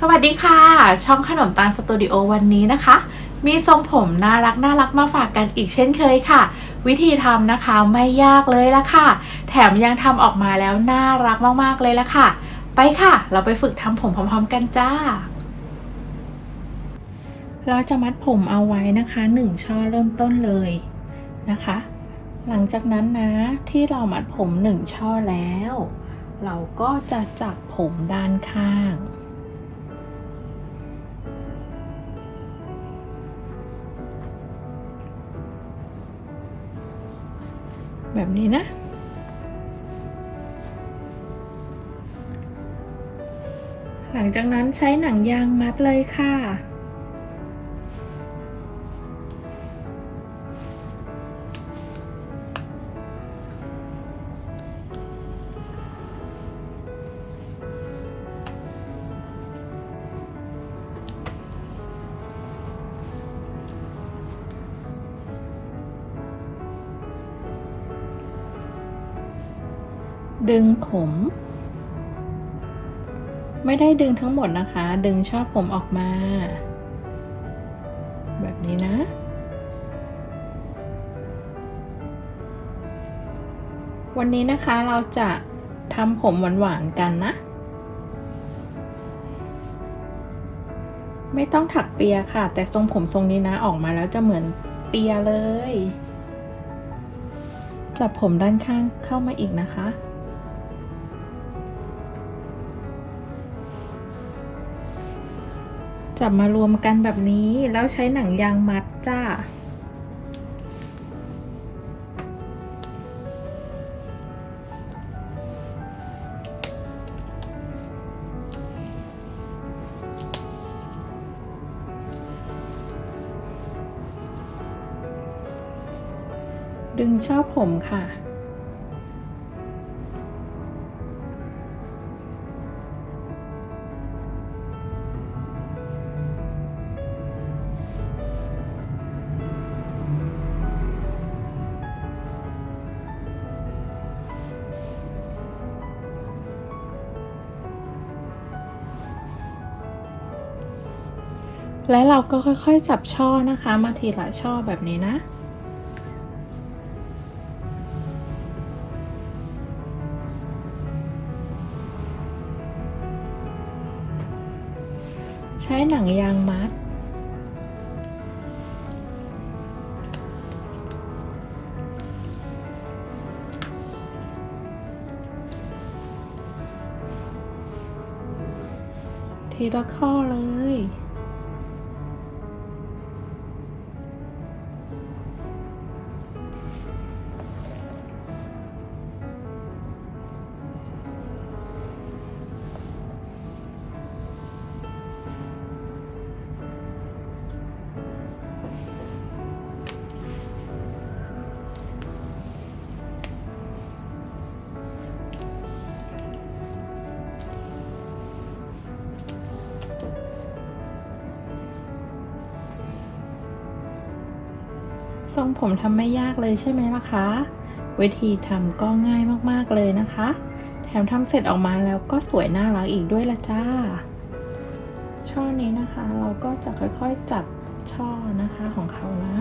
สวัสดีค่ะ ช่องขนมตาลสตูดิโอวันนี้นะคะ มีทรงผมน่ารักน่ารักมาฝากกันอีกเช่นเคยค่ะ วิธีทำนะคะไม่ยากเลยละค่ะ แถมยังทำออกมาแล้วน่ารักมากๆเลยละค่ะ ไปค่ะ เราไปฝึกทำผมพร้อม ๆ กันจ้า เราจะมัดผมเอาไว้นะคะหนึ่งช่อเริ่มต้นเลยนะคะ หลังจากนั้นนะที่เรามัดผมหนึ่งช่อแล้ว เราก็จะจับผมด้านข้าง แบบนี้นะ หลังจากนั้นใช้หนังยางมัดเลยค่ะ ดึงผม ไม่ได้ดึงทั้งหมดนะคะ ดึงชอบผมออกมา แบบนี้นะ วันนี้นะคะเราจะทำผมหวานๆกันนะ ไม่ต้องถักเปียค่ะ แต่ทรงผมทรงนี้นะออกมาแล้วจะเหมือนเปียเลยจับผมด้านข้างเข้ามาอีกนะคะ จับมารวมกันแบบนี้แล้วใช้หนังยางมัดจ้า ดึงชอบผมค่ะ และเราก็ค่อยๆจับช่อนะคะ มาทีละช่อแบบนี้นะ ใช้หนังยางมัดทีละข้อเลย ทรงผมทำไม่ยากเลยใช่ไหมล่ะคะ วิธีทำก็ง่ายมากๆเลยนะคะ แถมทำเสร็จออกมาแล้วก็สวยน่ารักอีกด้วยละจ้า ช่อนี้นะคะเราก็จะค่อยๆจับช่อนะคะของเขานะ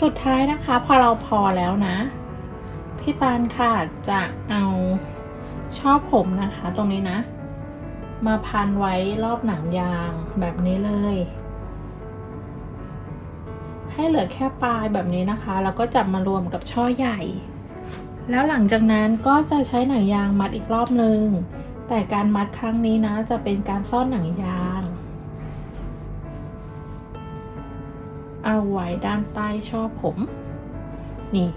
สุดท้ายนะคะพอเราพอแล้วนะ พี่ตาลค่ะจะเอาช่อผมนะคะ ตรงนี้นะ มาพันไว้รอบหนังยางแบบนี้เลย ให้เหลือแค่ปลายแบบนี้นะคะ แล้วก็จับมารวมกับช่อใหญ่ แล้วหลังจากนั้นก็จะใช้หนังยางมัดอีกรอบนึงแต่การมัดครั้งนี้นะจะเป็นการซ่อนหนังยาง ไว้ด้านใต้ช่อผม นี่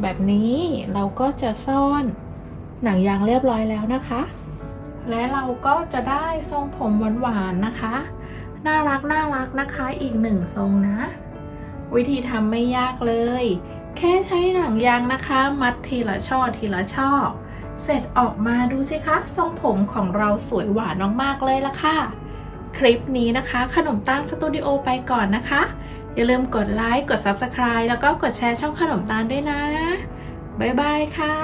แบบนี้เราก็จะซ่อนหนังยางเรียบร้อยแล้วนะคะ และเราก็จะได้ทรงผมหวานๆนะคะ น่ารักน่ารักนะคะอีกหนึ่งทรงนะ วิธีทำไม่ยากเลย แค่ใช้หนังยางนะคะ มัดทีละช่อทีละช่อ เสร็จออกมาดูสิคะ ทรงผมของเราสวยหวานมากๆเลยละค่ะ คลิปนี้นะคะ ขนมตาลสตูดิโอไปก่อนนะคะ อย่าลืมกดไลค์กด Subscribe แล้วก็กดแชร์ช่องขนมตาลด้วยนะ บ๊ายบายค่ะ